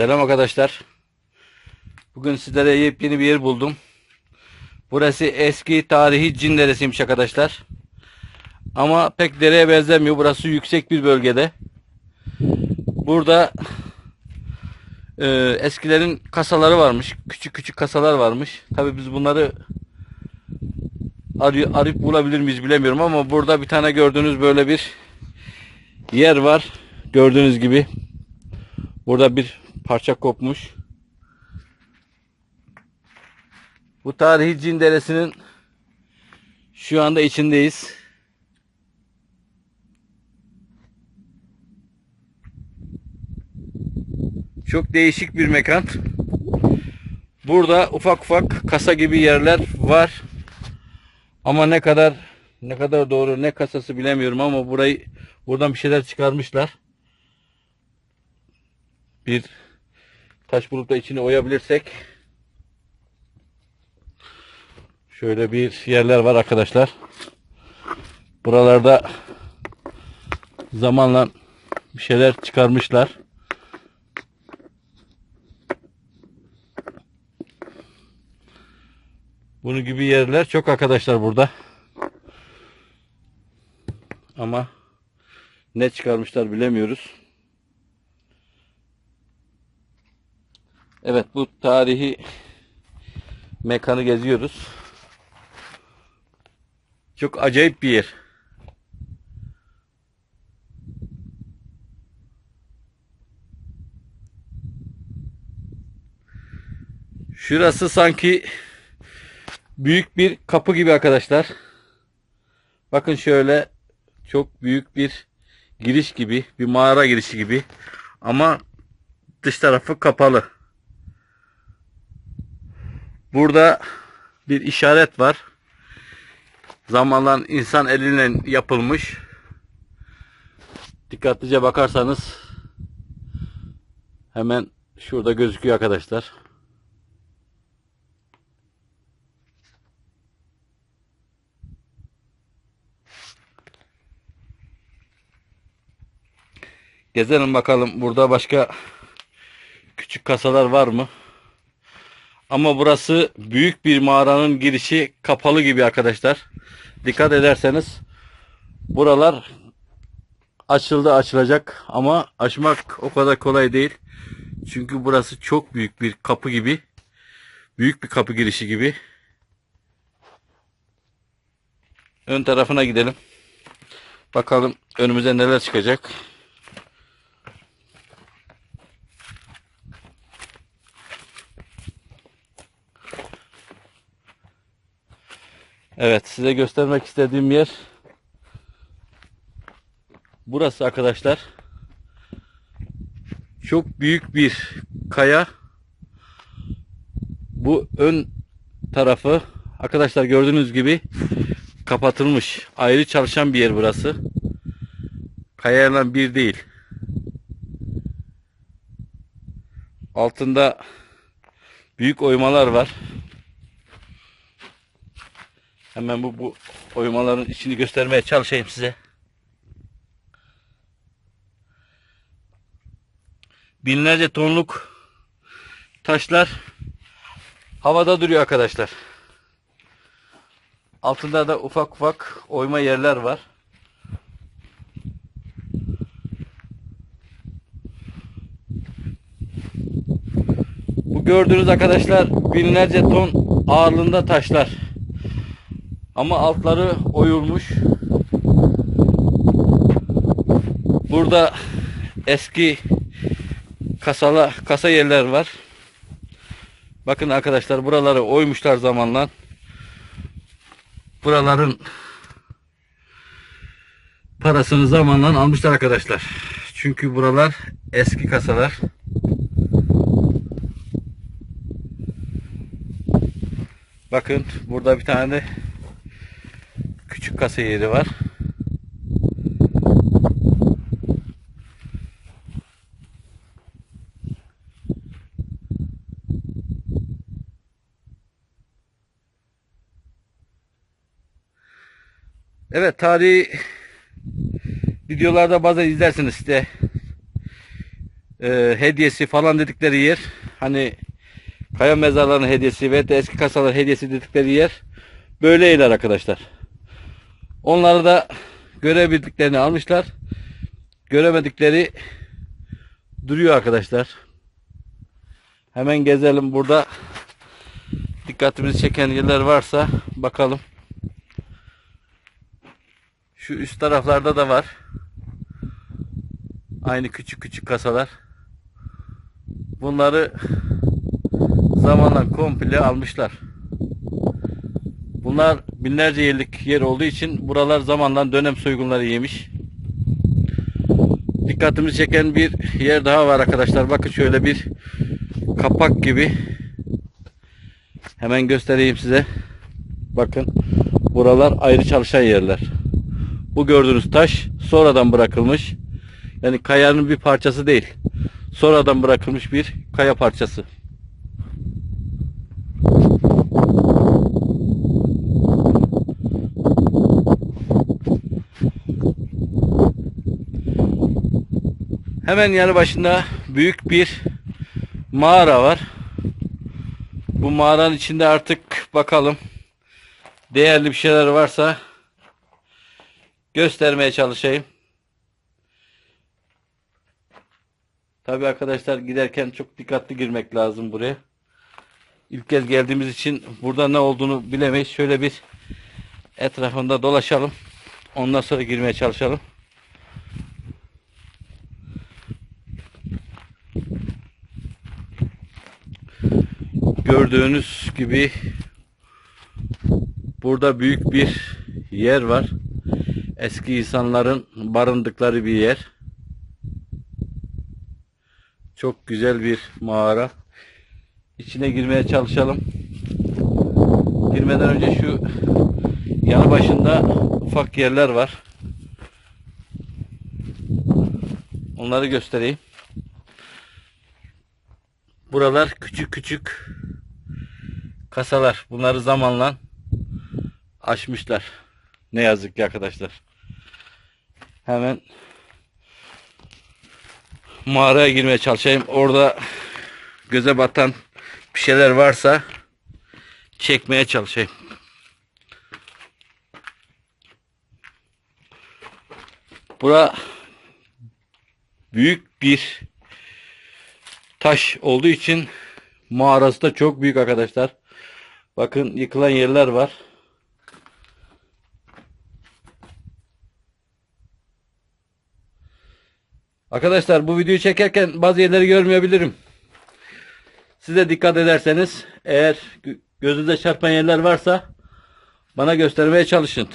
Selam arkadaşlar. Bugün sizlere yepyeni bir yer buldum. Burası eski tarihi cin deresiymiş arkadaşlar. Ama pek dereye benzemiyor. Burası yüksek bir bölgede. Burada e, eskilerin kasaları varmış. Küçük küçük kasalar varmış. Tabi biz bunları arı- arayıp bulabilir miyiz bilemiyorum ama burada bir tane gördüğünüz böyle bir yer var. Gördüğünüz gibi. Burada bir parça kopmuş. Bu tarihi cin deresinin şu anda içindeyiz. Çok değişik bir mekan. Burada ufak ufak kasa gibi yerler var. Ama ne kadar ne kadar doğru ne kasası bilemiyorum ama burayı buradan bir şeyler çıkarmışlar. Bir taş bulup da içini oyabilirsek şöyle bir yerler var arkadaşlar. Buralarda zamanla bir şeyler çıkarmışlar. Bunun gibi yerler çok arkadaşlar burada. Ama ne çıkarmışlar bilemiyoruz. Evet bu tarihi mekanı geziyoruz. Çok acayip bir yer. Şurası sanki büyük bir kapı gibi arkadaşlar. Bakın şöyle çok büyük bir giriş gibi, bir mağara girişi gibi. Ama dış tarafı kapalı. Burada bir işaret var. Zamanla insan eliyle yapılmış. Dikkatlice bakarsanız hemen şurada gözüküyor arkadaşlar. Gezelim bakalım burada başka küçük kasalar var mı? Ama burası büyük bir mağaranın girişi kapalı gibi arkadaşlar. Dikkat ederseniz buralar açıldı açılacak ama açmak o kadar kolay değil. Çünkü burası çok büyük bir kapı gibi. Büyük bir kapı girişi gibi. Ön tarafına gidelim. Bakalım önümüze neler çıkacak. Evet size göstermek istediğim yer burası arkadaşlar. Çok büyük bir kaya. Bu ön tarafı arkadaşlar gördüğünüz gibi kapatılmış. Ayrı çalışan bir yer burası. Kayayla bir değil. Altında büyük oymalar var. Hemen bu, bu oymaların içini göstermeye çalışayım size. Binlerce tonluk taşlar havada duruyor arkadaşlar. Altında da ufak ufak oyma yerler var. Bu gördüğünüz arkadaşlar binlerce ton ağırlığında taşlar. Ama altları oyulmuş. Burada eski kasala kasa yerler var. Bakın arkadaşlar buraları oymuşlar zamanla. Buraların parasını zamanla almışlar arkadaşlar. Çünkü buralar eski kasalar. Bakın burada bir tane de küçük kasa yeri var. Evet tarihi videolarda bazen izlersiniz işte e, hediyesi falan dedikleri yer hani kaya mezarlarının hediyesi ve eski kasalar hediyesi dedikleri yer böyle yerler arkadaşlar. Onları da görebildiklerini almışlar. Göremedikleri duruyor arkadaşlar. Hemen gezelim burada. Dikkatimizi çeken yerler varsa bakalım. Şu üst taraflarda da var. Aynı küçük küçük kasalar. Bunları zamanla komple almışlar. Bunlar binlerce yıllık yer olduğu için buralar zamanla dönem soygunları yemiş. Dikkatimizi çeken bir yer daha var arkadaşlar. Bakın şöyle bir kapak gibi. Hemen göstereyim size. Bakın buralar ayrı çalışan yerler. Bu gördüğünüz taş sonradan bırakılmış. Yani kayanın bir parçası değil. Sonradan bırakılmış bir kaya parçası. Hemen yanı başında büyük bir mağara var. Bu mağaranın içinde artık bakalım değerli bir şeyler varsa göstermeye çalışayım. Tabi arkadaşlar giderken çok dikkatli girmek lazım buraya. İlk kez geldiğimiz için burada ne olduğunu bilemeyiz. Şöyle bir etrafında dolaşalım. Ondan sonra girmeye çalışalım. Gördüğünüz gibi burada büyük bir yer var. Eski insanların barındıkları bir yer. Çok güzel bir mağara. İçine girmeye çalışalım. Girmeden önce şu yanı başında ufak yerler var. Onları göstereyim. Buralar küçük küçük kasalar. Bunları zamanla aşmışlar. Ne yazık ki arkadaşlar. Hemen mağaraya girmeye çalışayım. Orada göze batan bir şeyler varsa çekmeye çalışayım. Bura büyük bir taş olduğu için mağarası da çok büyük arkadaşlar. Bakın yıkılan yerler var. Arkadaşlar bu videoyu çekerken bazı yerleri görmeyebilirim. Size dikkat ederseniz eğer gö- gözünüze çarpan yerler varsa bana göstermeye çalışın.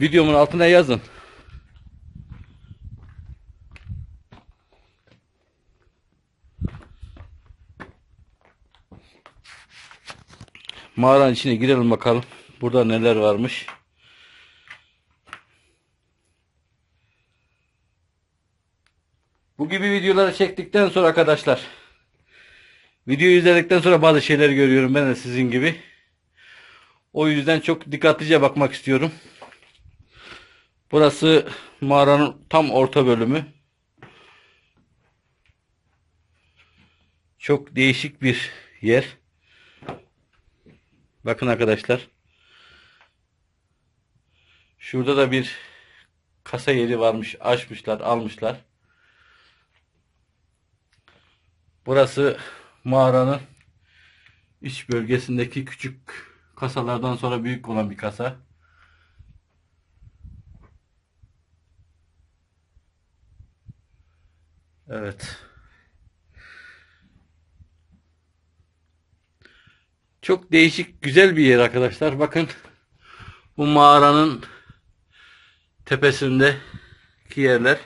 Videomun altına yazın. Mağaranın içine girelim bakalım. Burada neler varmış. Bu gibi videoları çektikten sonra arkadaşlar videoyu izledikten sonra bazı şeyler görüyorum ben de sizin gibi. O yüzden çok dikkatlice bakmak istiyorum. Burası mağaranın tam orta bölümü. Çok değişik bir yer. Bakın arkadaşlar. Şurada da bir kasa yeri varmış. Açmışlar, almışlar. Burası mağaranın iç bölgesindeki küçük kasalardan sonra büyük olan bir kasa. Evet. Çok değişik, güzel bir yer arkadaşlar. Bakın bu mağaranın tepesindeki yerler.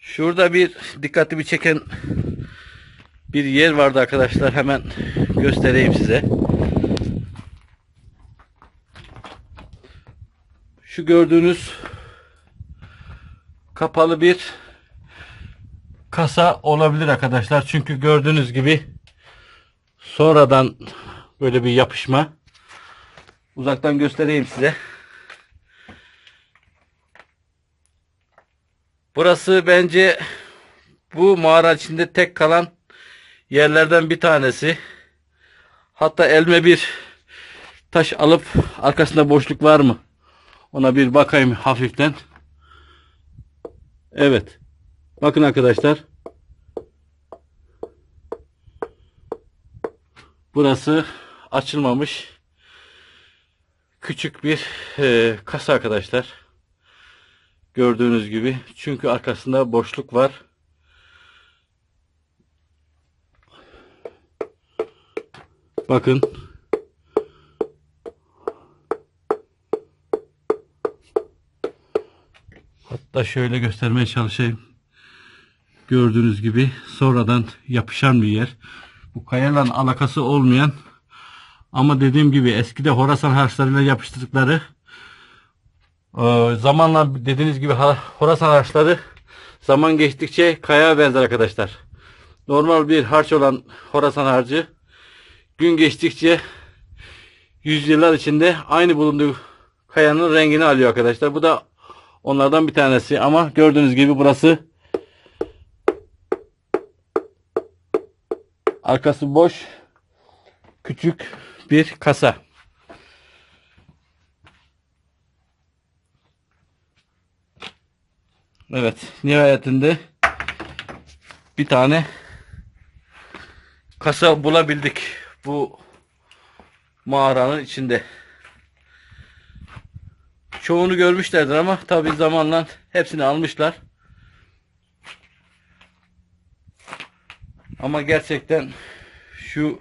Şurada bir dikkatimi çeken bir yer vardı arkadaşlar. Hemen göstereyim size. Şu gördüğünüz kapalı bir kasa olabilir arkadaşlar. Çünkü gördüğünüz gibi sonradan böyle bir yapışma. Uzaktan göstereyim size. Burası bence bu mağara içinde tek kalan yerlerden bir tanesi. Hatta elime bir taş alıp arkasında boşluk var mı? Ona bir bakayım hafiften. Evet. Bakın arkadaşlar. Burası açılmamış. Küçük bir e, kasa arkadaşlar. Gördüğünüz gibi. Çünkü arkasında boşluk var. Bakın. Hatta şöyle göstermeye çalışayım. Gördüğünüz gibi sonradan yapışan bir yer. Bu kayalan alakası olmayan ama dediğim gibi eskide Horasan harçlarıyla yapıştırdıkları e, zamanla dediğiniz gibi Horasan harçları zaman geçtikçe kayaya benzer arkadaşlar. Normal bir harç olan Horasan harcı gün geçtikçe yüzyıllar içinde aynı bulunduğu kayanın rengini alıyor arkadaşlar. Bu da onlardan bir tanesi ama gördüğünüz gibi burası arkası boş küçük bir kasa. Evet, nihayetinde bir tane kasa bulabildik bu mağaranın içinde. Çoğunu görmüşlerdir ama tabi zamanla hepsini almışlar. Ama gerçekten şu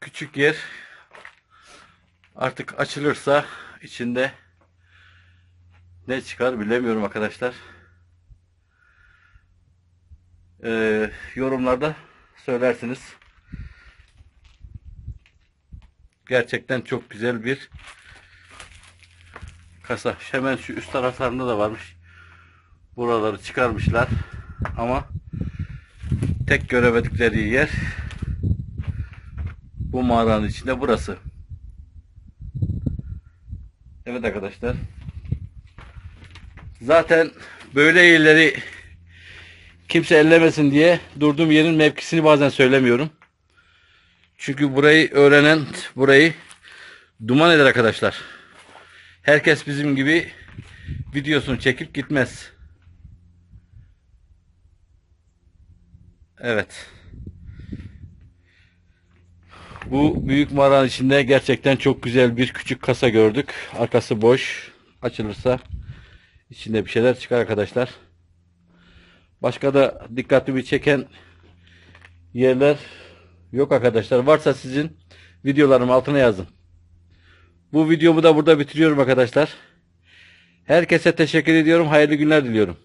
küçük yer artık açılırsa içinde ne çıkar bilemiyorum arkadaşlar. Ee, yorumlarda söylersiniz. Gerçekten çok güzel bir kasa. Hemen şu üst taraflarında da varmış. Buraları çıkarmışlar. Ama tek göremedikleri yer bu mağaranın içinde burası. Evet arkadaşlar. Zaten böyle yerleri kimse ellemesin diye durduğum yerin mevkisini bazen söylemiyorum. Çünkü burayı öğrenen burayı duman eder arkadaşlar. Herkes bizim gibi videosunu çekip gitmez. Evet. Bu büyük mağaranın içinde gerçekten çok güzel bir küçük kasa gördük. Arkası boş. Açılırsa içinde bir şeyler çıkar arkadaşlar. Başka da dikkatimi çeken yerler yok arkadaşlar. Varsa sizin videolarım altına yazın. Bu videomu da burada bitiriyorum arkadaşlar. Herkese teşekkür ediyorum. Hayırlı günler diliyorum.